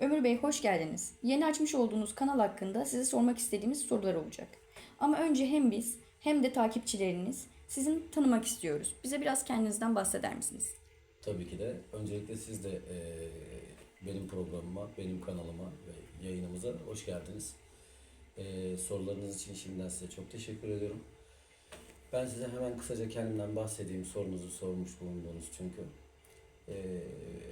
Ömür Bey hoş geldiniz. Yeni açmış olduğunuz kanal hakkında size sormak istediğimiz sorular olacak. Ama önce hem biz hem de takipçileriniz sizin tanımak istiyoruz. Bize biraz kendinizden bahseder misiniz? Tabii ki de. Öncelikle siz de eee, benim programıma, benim kanalıma ve yayınımıza hoş geldiniz. Eee, sorularınız için şimdiden size çok teşekkür ediyorum. Ben size hemen kısaca kendimden bahsedeyim. Sorunuzu sormuş bulundunuz çünkü. Eee,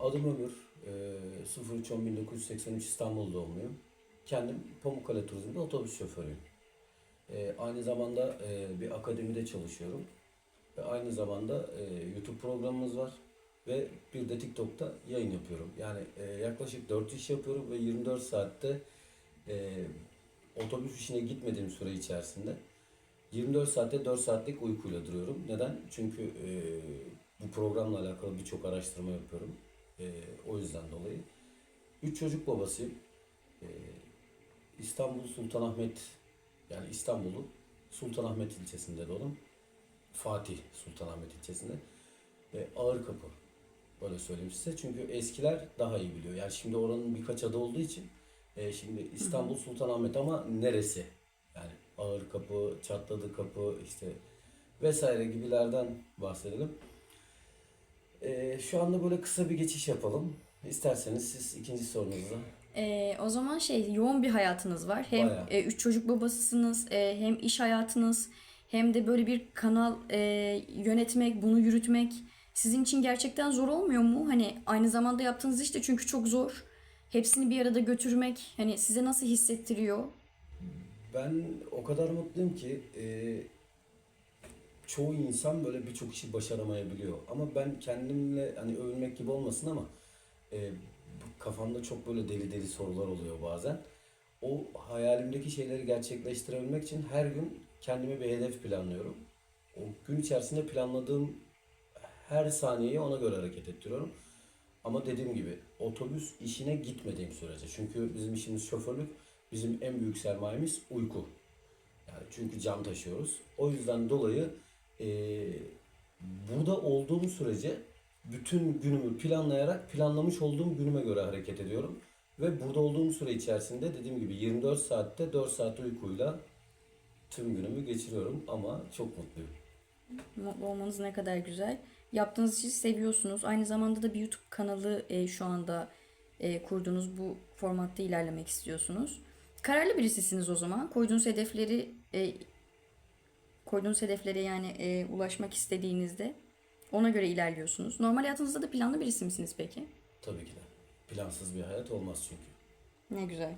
adım Ömür. Eee 03.10.1983 İstanbul doğumluyum. Kendim Pamukkale Turizm'de otobüs şoförüyüm. Eee, aynı zamanda eee, bir akademide çalışıyorum. Ve aynı zamanda eee, YouTube programımız var. Ve bir de TikTok'ta yayın yapıyorum. Yani eee, yaklaşık 4 iş yapıyorum ve 24 saatte eee, otobüs işine gitmediğim süre içerisinde 24 saatte 4 saatlik uykuyla duruyorum. Neden? Çünkü eee, bu programla alakalı birçok araştırma yapıyorum. Eee, o yüzden dolayı. 3 çocuk babasıyım. Eee, İstanbul Sultanahmet yani İstanbul'u Sultanahmet ilçesinde doğdum. Fatih Sultanahmet ilçesinde ve ağır kapı. Böyle söyleyeyim size. Çünkü eskiler daha iyi biliyor. Yani şimdi oranın birkaç adı olduğu için e, şimdi İstanbul Sultanahmet ama neresi? Yani ağır kapı, çatladı kapı işte vesaire gibilerden bahsedelim. E, şu anda böyle kısa bir geçiş yapalım. İsterseniz siz ikinci sorunuza. Ee, o zaman şey yoğun bir hayatınız var. Hem Bayağı. e, üç çocuk babasısınız, e, hem iş hayatınız, hem de böyle bir kanal e, yönetmek, bunu yürütmek sizin için gerçekten zor olmuyor mu? Hani aynı zamanda yaptığınız iş de çünkü çok zor. Hepsini bir arada götürmek hani size nasıl hissettiriyor? Ben o kadar mutluyum ki e, çoğu insan böyle birçok işi başaramayabiliyor. Ama ben kendimle hani övünmek gibi olmasın ama e, kafamda çok böyle deli deli sorular oluyor bazen. O hayalimdeki şeyleri gerçekleştirebilmek için her gün kendime bir hedef planlıyorum. O gün içerisinde planladığım her saniyeyi ona göre hareket ettiriyorum. Ama dediğim gibi otobüs işine gitmediğim sürece. Çünkü bizim işimiz şoförlük. Bizim en büyük sermayemiz uyku. Yani çünkü can taşıyoruz. O yüzden dolayı eee, burada olduğum sürece bütün günümü planlayarak planlamış olduğum günüme göre hareket ediyorum. Ve burada olduğum süre içerisinde dediğim gibi 24 saatte 4 saat uykuyla tüm günümü geçiriyorum ama çok mutluyum. Mutlu olmanız ne kadar güzel. Yaptığınız işi seviyorsunuz. Aynı zamanda da bir YouTube kanalı e, şu anda e, kurduğunuz bu formatta ilerlemek istiyorsunuz. Kararlı birisisiniz o zaman. Koyduğunuz hedefleri e, koyduğunuz hedeflere yani e, ulaşmak istediğinizde ona göre ilerliyorsunuz. Normal hayatınızda da planlı birisi misiniz peki? Tabii ki de. Plansız bir hayat olmaz çünkü. Ne güzel.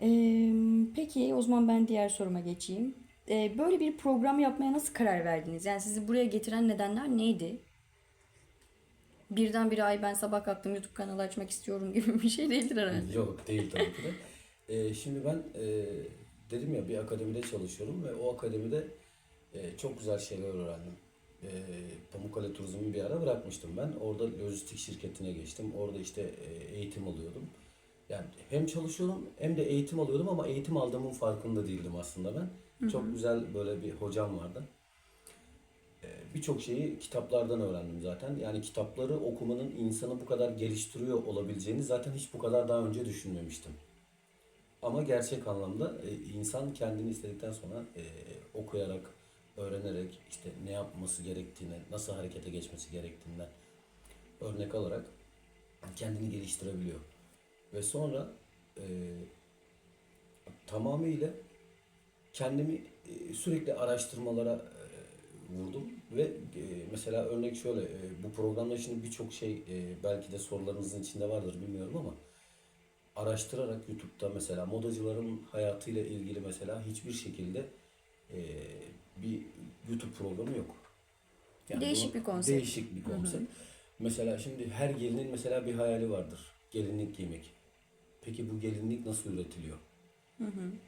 Ee, peki o zaman ben diğer soruma geçeyim. Ee, böyle bir program yapmaya nasıl karar verdiniz? Yani sizi buraya getiren nedenler neydi? Birdenbire ay ben sabah kalktım YouTube kanalı açmak istiyorum gibi bir şey değildir herhalde. Yok değil tabii ki de. Ee, şimdi ben e, dedim ya bir akademide çalışıyorum ve o akademide e, çok güzel şeyler öğrendim. E, Pamukkale Turizm'i bir ara bırakmıştım ben. Orada lojistik şirketine geçtim. Orada işte e, eğitim alıyordum. Yani hem çalışıyordum hem de eğitim alıyordum ama eğitim aldığımın farkında değildim aslında ben. Çok güzel böyle bir hocam vardı. Ee, Birçok şeyi kitaplardan öğrendim zaten. Yani kitapları okumanın insanı bu kadar geliştiriyor olabileceğini zaten hiç bu kadar daha önce düşünmemiştim. Ama gerçek anlamda e, insan kendini istedikten sonra e, okuyarak, öğrenerek işte ne yapması gerektiğini, nasıl harekete geçmesi gerektiğinden örnek alarak kendini geliştirebiliyor. Ve sonra e, tamamıyla kendimi e, sürekli araştırmalara e, vurdum ve e, mesela örnek şöyle e, bu programda şimdi birçok şey e, belki de sorularınızın içinde vardır bilmiyorum ama araştırarak YouTube'da mesela modacıların hayatıyla ilgili mesela hiçbir şekilde e, bir YouTube programı yok. Değişik bu- bir konsept. Değişik bir konsept. Mesela şimdi her gelinin mesela bir hayali vardır. Gelinlik giymek. Peki bu gelinlik nasıl üretiliyor?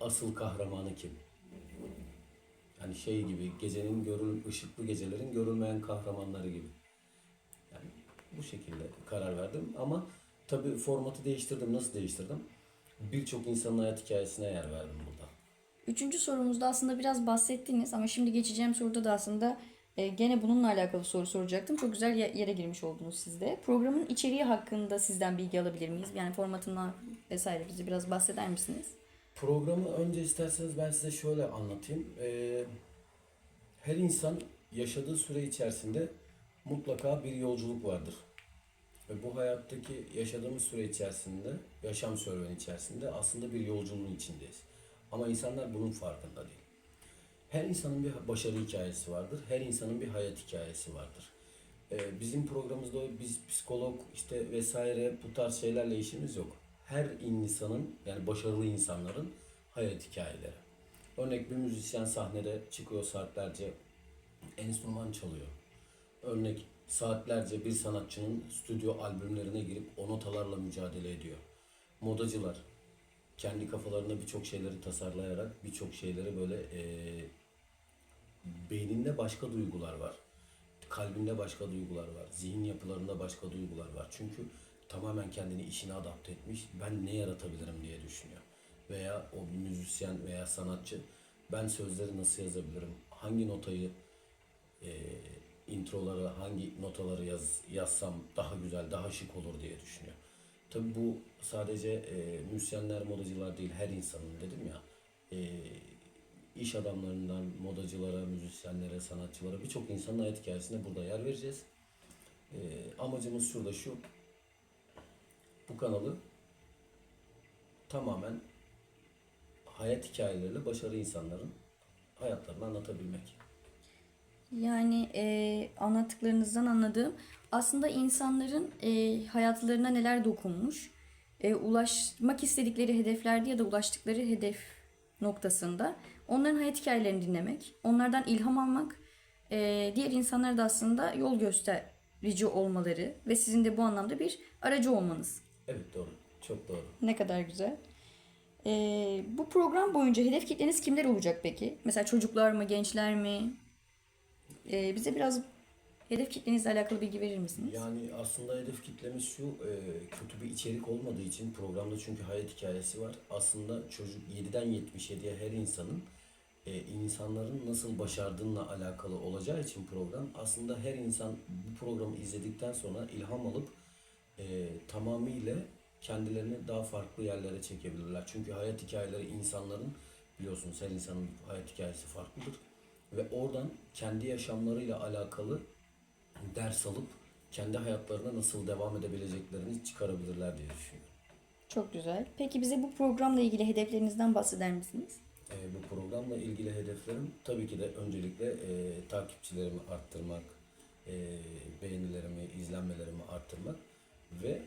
Asıl kahramanı kim? Yani şey gibi gecenin görül ışıklı gecelerin görülmeyen kahramanları gibi. Yani bu şekilde karar verdim ama tabii formatı değiştirdim. Nasıl değiştirdim? Birçok insanın hayat hikayesine yer verdim burada. Üçüncü sorumuzda aslında biraz bahsettiniz ama şimdi geçeceğim soruda da aslında E, gene bununla alakalı soru soracaktım. Çok güzel ye- yere girmiş oldunuz siz de. Programın içeriği hakkında sizden bilgi alabilir miyiz? Yani formatından vesaire bize biraz bahseder misiniz? Programı önce isterseniz ben size şöyle anlatayım. Ee, her insan yaşadığı süre içerisinde mutlaka bir yolculuk vardır. Ve bu hayattaki yaşadığımız süre içerisinde, yaşam serüveni içerisinde aslında bir yolculuğun içindeyiz. Ama insanlar bunun farkında değil. Her insanın bir başarı hikayesi vardır. Her insanın bir hayat hikayesi vardır. Ee, bizim programımızda biz psikolog işte vesaire bu tarz şeylerle işimiz yok. Her insanın yani başarılı insanların hayat hikayeleri. Örnek bir müzisyen sahnede çıkıyor saatlerce enstrüman çalıyor. Örnek saatlerce bir sanatçının stüdyo albümlerine girip o notalarla mücadele ediyor. Modacılar kendi kafalarında birçok şeyleri tasarlayarak birçok şeyleri böyle eee beyninde başka duygular var. Kalbinde başka duygular var. Zihin yapılarında başka duygular var. Çünkü tamamen kendini işine adapte etmiş. Ben ne yaratabilirim diye düşünüyor. Veya o müzisyen veya sanatçı ben sözleri nasıl yazabilirim? Hangi notayı e, introları hangi notaları yaz, yazsam daha güzel, daha şık olur diye düşünüyor. Tabii bu sadece e, müzisyenler, modacılar değil, her insanın dedim ya. E, iş adamlarından modacılara, müzisyenlere, sanatçılara birçok insanın hayat hikayesine burada yer vereceğiz. E, amacımız şurada şu. Bu kanalı tamamen hayat hikayeleriyle başarılı insanların hayatlarını anlatabilmek. Yani e, anlattıklarınızdan anladığım aslında insanların e, hayatlarına neler dokunmuş, e, ulaşmak istedikleri hedeflerde ya da ulaştıkları hedef noktasında onların hayat hikayelerini dinlemek, onlardan ilham almak, e, diğer insanlara da aslında yol gösterici olmaları ve sizin de bu anlamda bir aracı olmanız. Evet doğru. Çok doğru. Ne kadar güzel. E, bu program boyunca hedef kitleniz kimler olacak peki? Mesela çocuklar mı, gençler mi? E, bize biraz hedef kitlenizle alakalı bilgi verir misiniz? Yani aslında hedef kitlemiz şu, e, kötü bir içerik olmadığı için programda çünkü hayat hikayesi var. Aslında çocuk 7'den 77'ye her insanın e, insanların nasıl başardığıyla alakalı olacağı için program aslında her insan bu programı izledikten sonra ilham alıp e, tamamıyla kendilerini daha farklı yerlere çekebilirler. Çünkü hayat hikayeleri insanların biliyorsunuz her insanın hayat hikayesi farklıdır ve oradan kendi yaşamlarıyla alakalı ders alıp kendi hayatlarına nasıl devam edebileceklerini çıkarabilirler diye düşünüyorum. Çok güzel. Peki bize bu programla ilgili hedeflerinizden bahseder misiniz? Ee, bu programla ilgili hedeflerim tabii ki de öncelikle e, takipçilerimi arttırmak, e, beğenilerimi, izlenmelerimi arttırmak ve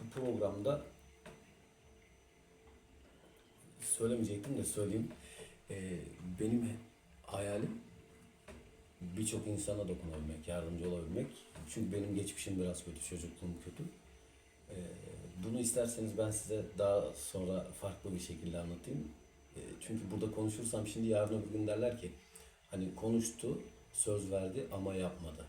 bu programda söylemeyecektim de söyleyeyim. E, benim hayalim birçok insana dokunabilmek, yardımcı olabilmek. Çünkü benim geçmişim biraz kötü, çocukluğum kötü. Ee, bunu isterseniz ben size daha sonra farklı bir şekilde anlatayım. Ee, çünkü burada konuşursam şimdi yarın öbür gün derler ki hani konuştu, söz verdi ama yapmadı.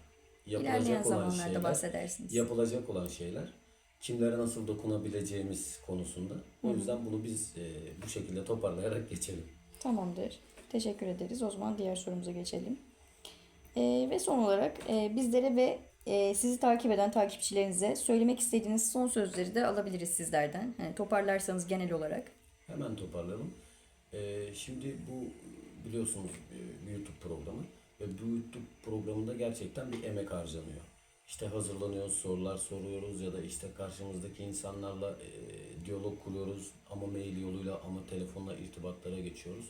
İlerleyen zamanlarda bahsedersiniz. yapılacak olan şeyler kimlere nasıl dokunabileceğimiz konusunda. O yüzden bunu biz e, bu şekilde toparlayarak geçelim. Tamamdır. Teşekkür ederiz. O zaman diğer sorumuza geçelim. Ee, ve son olarak e, bizlere ve e, sizi takip eden takipçilerinize söylemek istediğiniz son sözleri de alabiliriz sizlerden. Hani toparlarsanız genel olarak. Hemen toparlayalım. Ee, şimdi bu biliyorsunuz e, bir YouTube programı ve bu YouTube programında gerçekten bir emek harcanıyor. İşte hazırlanıyoruz, sorular soruyoruz ya da işte karşımızdaki insanlarla e, diyalog kuruyoruz ama mail yoluyla ama telefonla irtibatlara geçiyoruz.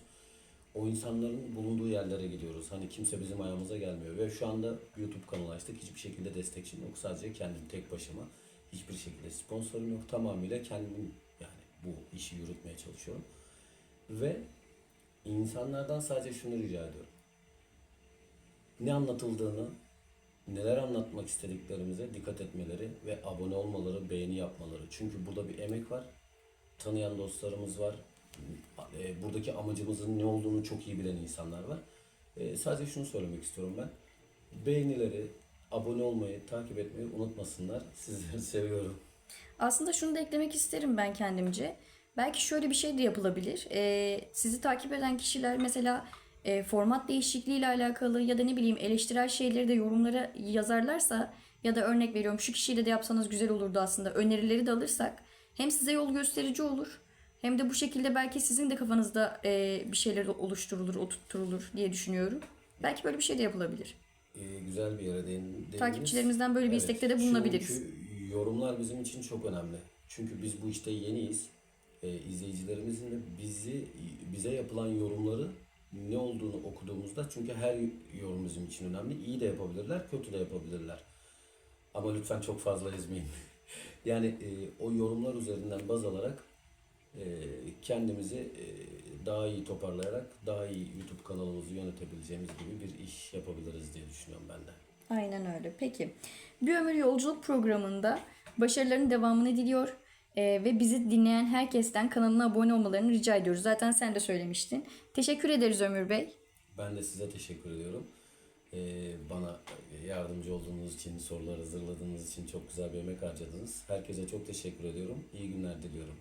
O insanların bulunduğu yerlere gidiyoruz. Hani kimse bizim ayağımıza gelmiyor ve şu anda YouTube kanalı açtık. Hiçbir şekilde destekçim yok. Sadece kendim tek başıma. Hiçbir şekilde sponsorum yok. Tamamıyla kendim yani bu işi yürütmeye çalışıyorum. Ve insanlardan sadece şunu rica ediyorum. Ne anlatıldığını, neler anlatmak istediklerimize dikkat etmeleri ve abone olmaları, beğeni yapmaları. Çünkü burada bir emek var. Tanıyan dostlarımız var. E, buradaki amacımızın ne olduğunu çok iyi bilen insanlar var. E, sadece şunu söylemek istiyorum ben. Beğenileri, abone olmayı, takip etmeyi unutmasınlar. Sizleri seviyorum. Aslında şunu da eklemek isterim ben kendimce. Belki şöyle bir şey de yapılabilir. Ee, sizi takip eden kişiler mesela e, format değişikliği ile alakalı ya da ne bileyim eleştirel şeyleri de yorumlara yazarlarsa ya da örnek veriyorum şu kişiyle de yapsanız güzel olurdu aslında önerileri de alırsak hem size yol gösterici olur hem de bu şekilde belki sizin de kafanızda e, bir şeyler oluşturulur, oturtturulur diye düşünüyorum. Belki böyle bir şey de yapılabilir. Ee, güzel bir yere değin, değindiniz. Takipçilerimizden böyle bir istekte de bulunabiliriz. Çünkü yorumlar bizim için çok önemli. Çünkü biz bu işte yeniyiz. Ee, izleyicilerimizin de bizi bize yapılan yorumları ne olduğunu okuduğumuzda çünkü her yorum bizim için önemli. İyi de yapabilirler, kötü de yapabilirler. Ama lütfen çok fazla ezmeyin. yani e, o yorumlar üzerinden baz alarak kendimizi e, daha iyi toparlayarak daha iyi YouTube kanalımızı yönetebileceğimiz gibi bir iş yapabiliriz diye düşünüyorum ben de. Aynen öyle. Peki. Bir Ömür Yolculuk programında başarıların devamını diliyor. Ee, ve bizi dinleyen herkesten kanalına abone olmalarını rica ediyoruz. Zaten sen de söylemiştin. Teşekkür ederiz Ömür Bey. Ben de size teşekkür ediyorum. Ee, bana yardımcı olduğunuz için, sorular hazırladığınız için çok güzel bir emek harcadınız. Herkese çok teşekkür ediyorum. İyi günler diliyorum.